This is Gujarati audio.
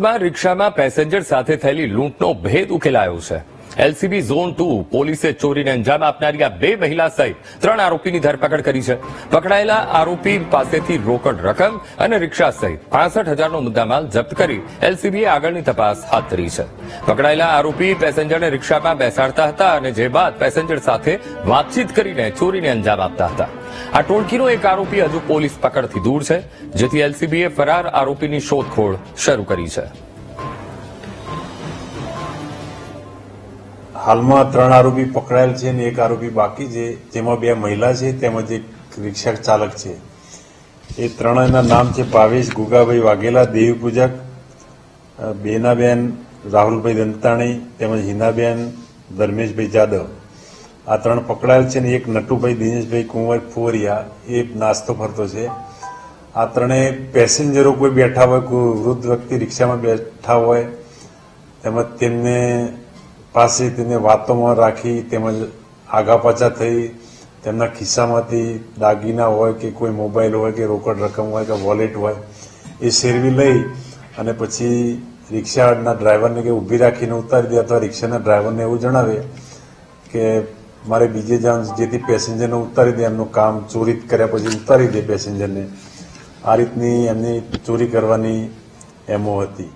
માં રિક્ષામાં પેસેન્જર સાથે થયેલી લૂંટનો ભેદ ઉકેલાયો છે. એલસીબી ઝોન ટુ પોલીસે ચોરીને અંજામ આપનારી આ બે મહિલા સહિત ત્રણ આરોપીની ધરપકડ કરી છે. પકડાયેલા આરોપી પાસેથી રોકડ રકમ અને રિક્ષા સહિત પાસઠ હજારનો મુદ્દામાલ જપ્ત કરી એલસીબીએ આગળની તપાસ હાથ ધરી છે. પકડાયેલા આરોપી પેસેન્જરને રિક્ષામાં બેસાડતા હતા અને જે બાદ પેસેન્જર સાથે વાતચીત કરીને ચોરીને અંજામ આપતા હતા. આ ટોળકીનો એક આરોપી હજુ પોલીસ પકડથી દૂર છે, જેથી એલસીબીએ ફરાર આરોપીની શોધખોળ શરૂ કરી છે. હાલમાં ત્રણ આરોપી પકડાયેલ છે અને એક આરોપી બાકી છે. જેમાં બે મહિલા છે, તેમજ એક રિક્ષા ચાલક છે. એ ત્રણેયના નામ છે ભાવેશ ગુગાભાઈ વાઘેલા, દેવી પૂજક બેનાબેન રાહુલભાઈ દંતાણી, તેમજ હિનાબેન ધર્મેશભાઈ જાદવ. આ ત્રણ પકડાયેલ છે ને એક નટુભાઈ દિનેશભાઈ કુંવર ફુવરિયા. એ નાસ્તો ફરતો છે. આ ત્રણેય પેસેન્જરો કોઈ બેઠા હોય, કોઈ વૃદ્ધ વ્યક્તિ રિક્ષામાં બેઠા હોય, તેમજ તેમને પાસે તેને વાતોમાં રાખી, તેમજ આગા પાછા થઈ, તેમના ખિસ્સામાંથી દાગીના હોય કે કોઈ મોબાઈલ હોય કે રોકડ રકમ હોય કે વોલેટ હોય, એ શેરવી લઈ અને પછી રિક્ષાના ડ્રાઈવરને કે ઊભી રાખીને ઉતારી દે અથવા રિક્ષાના ડ્રાઈવરને એવું જણાવે કે મારે બીજે જાણ જેથી પેસેન્જરને ઉતારી દે, એમનું કામ ચોરી કર્યા પછી ઉતારી દે પેસેન્જરને. આ રીતની એમની ચોરી કરવાની એમો હતી.